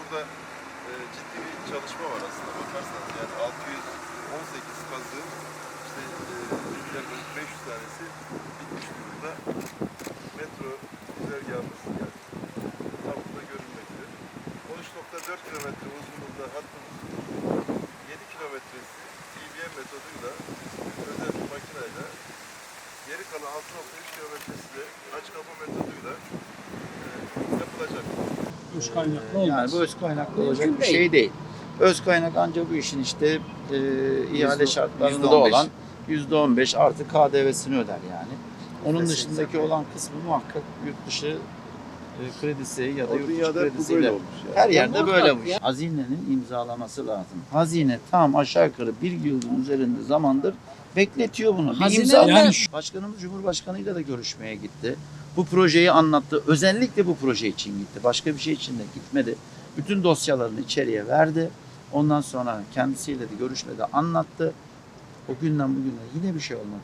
burada e, ciddi bir çalışma var aslında bakarsanız. Yani 618 kazığın işte e, 500 tanesi bitmiş durumda. Metro güzergahımız yani tam burada görünmekte. 13.4 kilometre uzunluğunda hattımız 7 kilometresi CBM metoduyla özel makineyle geri kalan 6.3 kilometresi de aç kapı metodu Öz kaynaklı olmaz. Yani bu öz kaynaklı olacak Mümkün bir değil. şey değil. Öz kaynak ancak bu işin işte e, ihale şartlarında yüzde on beş. olan %15 artı KDV'sini öder yani. Onun Yüzde dışındaki olan kısmı muhakkak yurt dışı e, kredisi ya da O yurt içi dünyada bu böyle kredisiyle olmuş. Yani. her yerde Muhakkak böyle bu ya. iş. Hazinenin imzalaması lazım. Hazine tam aşağı yukarı bir yılın üzerinde zamandır bekletiyor bunu. Bir Hazine imza. Yani şu- Başkanımız Cumhurbaşkanıyla da görüşmeye gitti. Bu projeyi anlattı. Özellikle bu proje için gitti. Başka bir şey için de gitmedi. Bütün dosyalarını içeriye verdi. Ondan sonra kendisiyle de görüşmede anlattı. O günden bugüne yine bir şey olmadı.